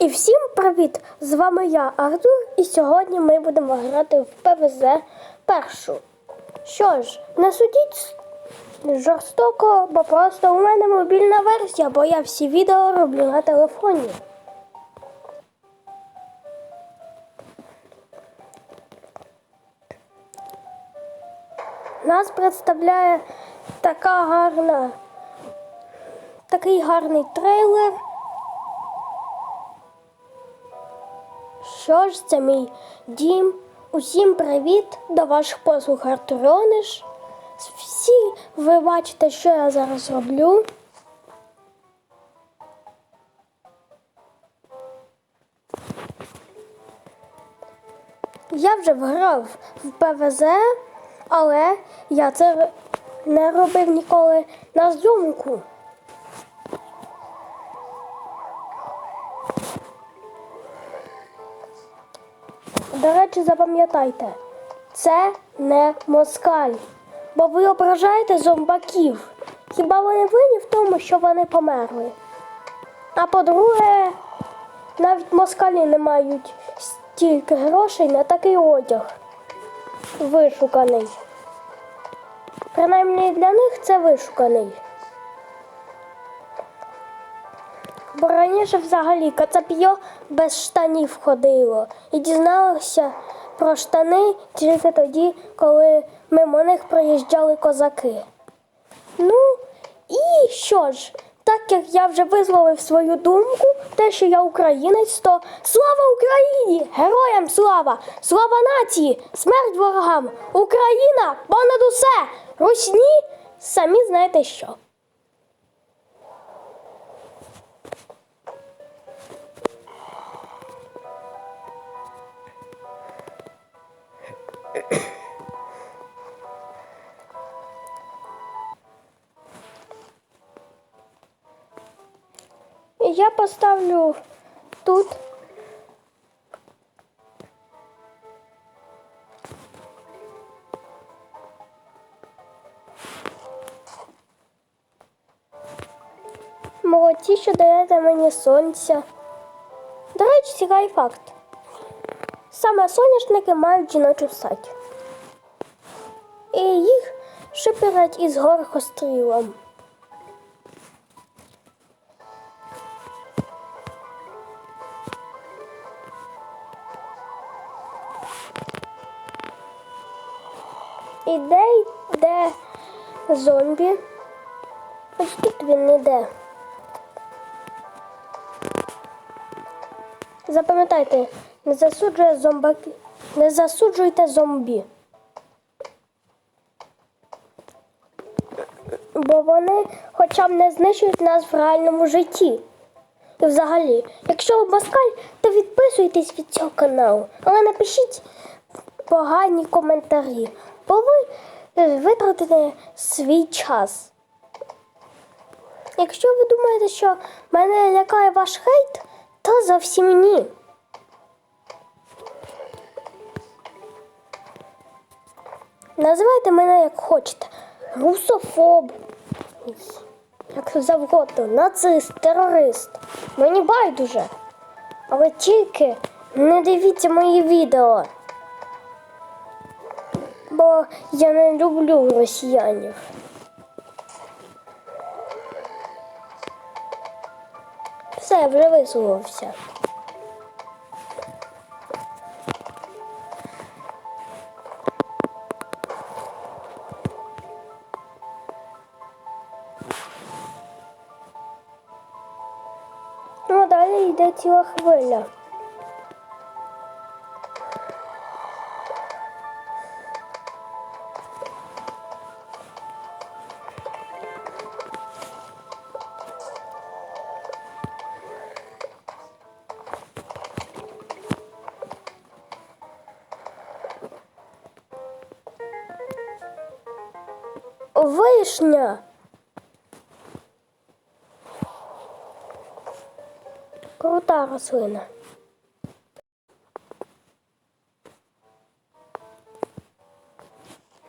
І всім привіт! З вами я, Артур, і сьогодні ми будемо грати в ПВЗ першу. Що ж, не судіть жорстоко, бо просто у мене мобільна версія, бо я всі відео роблю на телефоні. Нас представляє така гарна, такий гарний трейлер. Що ж, це мій дім. Усім привіт до ваших послуг Артурониш. Всі ви бачите, що я зараз роблю. Я вже грав в ПВЗ, але я це не робив ніколи на зйомку. До речі, запам'ятайте, це не москаль, бо ви ображаєте зомбаків. Хіба вони винні в тому, що вони померли? А по-друге, навіть москалі не мають стільки грошей на такий одяг вишуканий. Принаймні для них це вишуканий. Бо раніше взагалі кацап'йо без штанів ходило і дізналося про штани тільки тоді, коли мимо них проїжджали козаки. Ну і що ж, так як я вже висловив свою думку, те, що я українець, то слава Україні! Героям слава! Слава нації! Смерть ворогам! Україна понад усе! Русні! Самі знаєте що. Я поставлю тут. Молодці, що даєте мені сонця. До речі, цікавий факт. Саме соняшники мають жіночу стать. І їх шиперять із горхострілом. І зомбі? Ось тут він іде. Запам'ятайте, не засуджує зомбаки. Не засуджуйте зомбі. Бо вони хоча б не знищують нас в реальному житті. І взагалі, якщо ви москаль, то відписуйтесь від цього каналу. Але напишіть погані коментарі, бо ви витратите свій час. Якщо ви думаєте, що мене лякає ваш хейт, то зовсім ні. Називайте мене як хочете. Русофоб. Як завгодно, нацист, терорист. Мені байдуже. Але тільки не дивіться мої відео. Бо я не люблю росіянів. Все, я вже висловився. Ну, далі йде ціла хвиля. вишня. Крута рослина.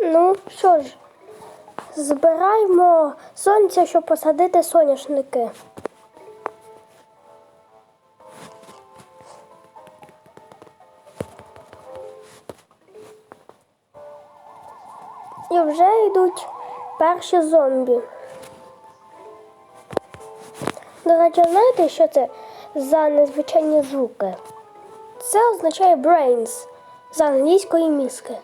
Ну, що ж, збираємо сонця, щоб посадити соняшники. І вже йдуть перші зомбі. До речі, знаєте, що це за незвичайні звуки? Це означає brains з англійської мізки.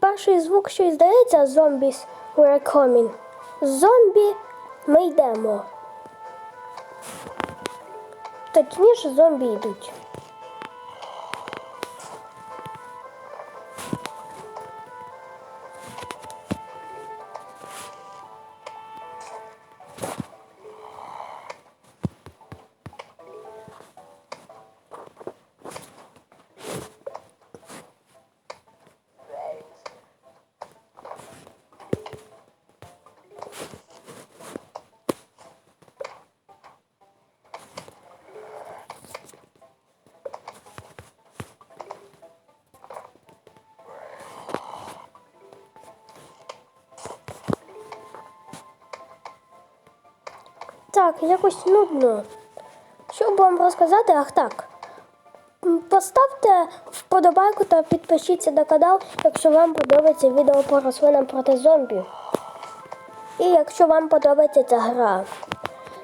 Перший звук, що здається, zombies were coming. Зомбі ми йдемо. Точніше, зомбі йдуть. Так, якось нудно. Що б вам розказати? Ах так. Поставте вподобайку та підпишіться на канал, якщо вам подобається відео по рослинам проти зомбі. І якщо вам подобається ця гра.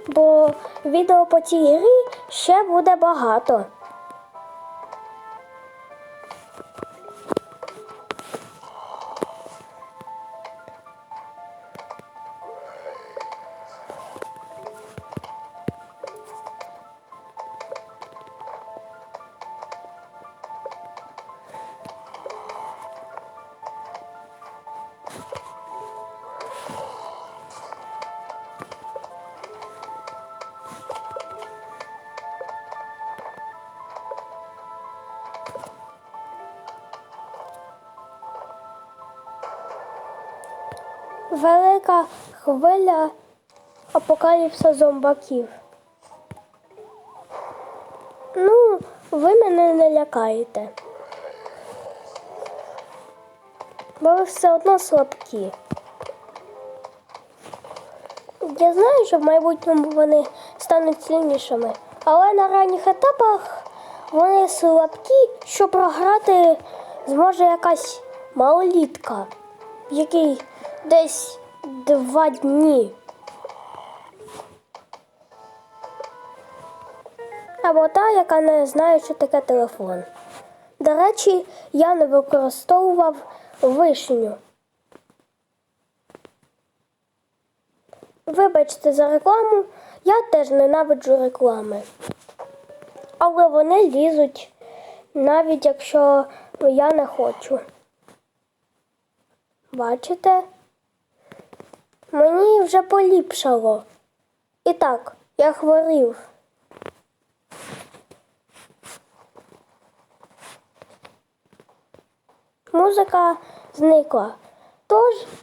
Бо відео по цій грі ще буде багато. Велика хвиля апокаліпса зомбаків. Ну, ви мене не лякаєте. Бо ви все одно слабкі. Я знаю, що в майбутньому вони стануть сильнішими, але на ранніх етапах вони слабкі, що програти зможе якась малолітка, який десь два дні. Або та, яка не знає, що таке телефон. До речі, я не використовував вишню. Вибачте за рекламу, я теж ненавиджу реклами. Але вони лізуть, навіть якщо я не хочу. Бачите? Мені вже поліпшало. І так, я хворів. Музика зникла. Тож. Oh,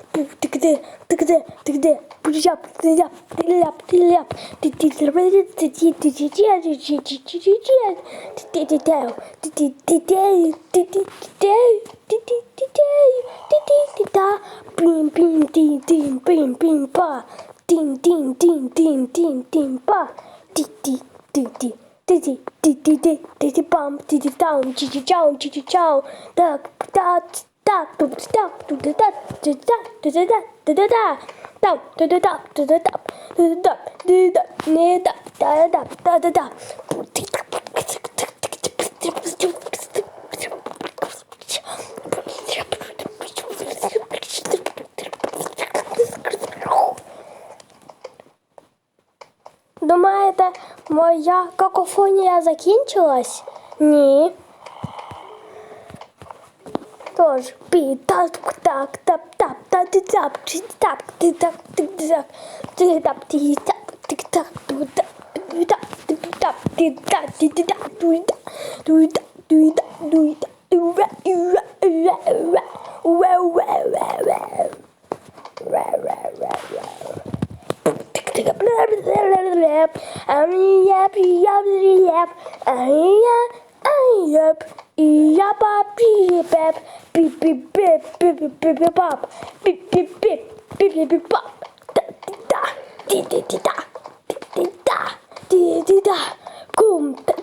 tıkıdı tıkıdı tıkıdı bunu yap bunu yap bunu yap bunu yap bim bim din din bim bim ba din din din din din din ba di di di di Diddy, diddy, diddy, diddy, bump, diddy, down, diddy, down, diddy, down, duck, dot, Думаєте, моя какофонія закінчилась? Ні. так да так да бу ляп ты ляп ты ляп ты ляп ты ты ты ты ты ты ты ты ты ты ты ты ты ты ты ты ты ты ты ты ты ты Бим бим дин дин бим бим па дин дин дин дин дин дин па ди ди ди ди Ди ди ди ди ди ди ди бам ди ди даун чи чи чау чи чи чау так так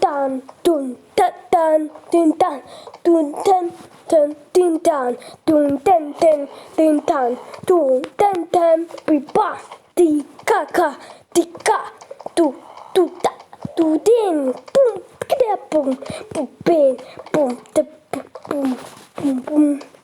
так тут так тут так тут так тут так тут так там тут так тут так тут так ди да не да да да да да да Думаєте, моя какофонія закінчилась? Ні. Тож, пі так так тап тап та ти тап чи тап ти так ти так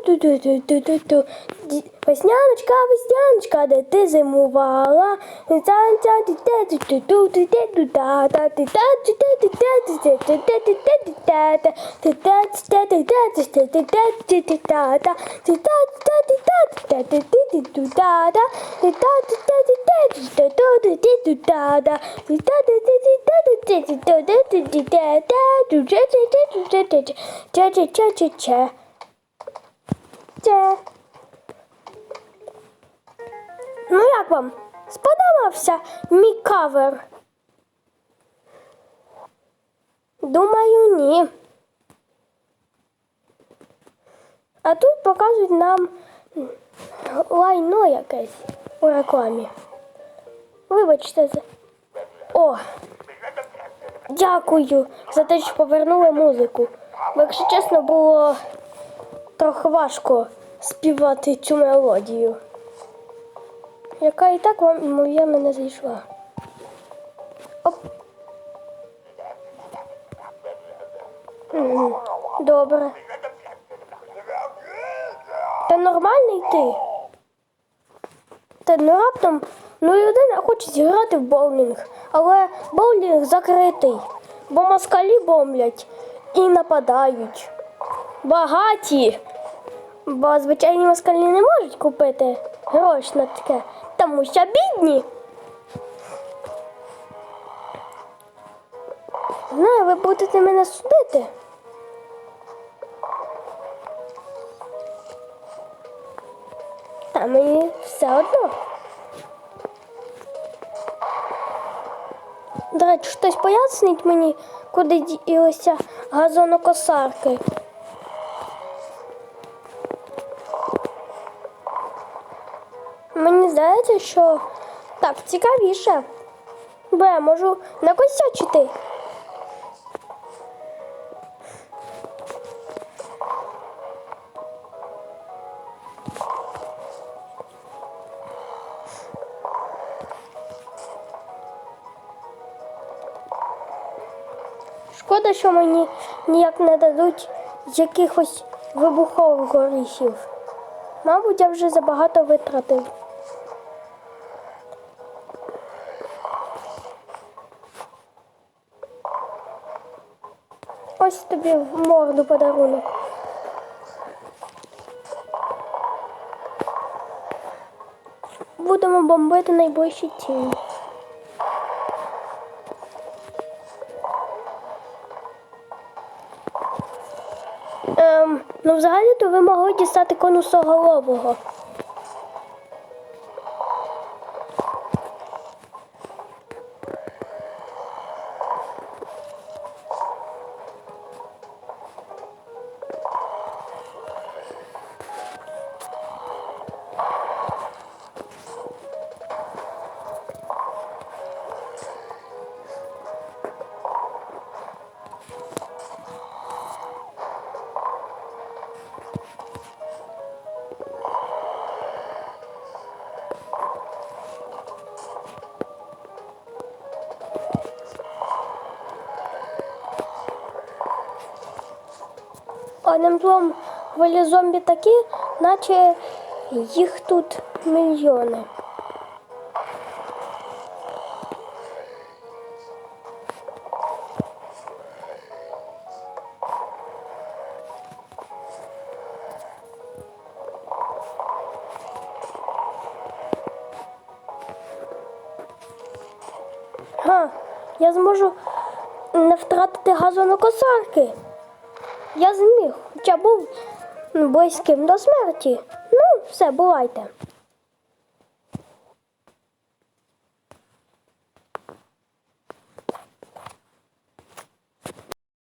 Весняночка, весняночка, де ти зимувала? Че. Ну як вам? Сподобався мій кавер? Думаю, ні. А тут показують нам лайно якесь у рекламі. Вибачте за. О! Дякую за те, що повернули музику. Бо, якщо чесно, було трохи важко співати цю мелодію, яка і так вам, ймовірно, не зайшла. Оп. Добре. Та нормальний ти? Та ну раптом ну людина хоче зіграти в боулінг, але боулінг закритий, бо москалі бомблять і нападають. Багаті. Бо звичайні москалі не можуть купити гроші на таке, тому що бідні. Знаю, ви будете мене судити. Та мені все одно. До речі, хтось пояснить мені, куди ділися газонокосарки. Мені здається, що так цікавіше. Бо я можу накосячити. Шкода, що мені ніяк не дадуть якихось вибухових горіхів. Мабуть, я вже забагато витратив. Ось тобі в морду подарунок. Будемо бомбити найближчі цілі. Ем, ну, взагалі-то ви могли дістати конусоголового. Одним словом, хвилі зомбі такі, наче їх тут мільйони. Га, я зможу не втратити газонокосарки. Я зміг, хоча був близьким до смерті. Ну, все, бувайте.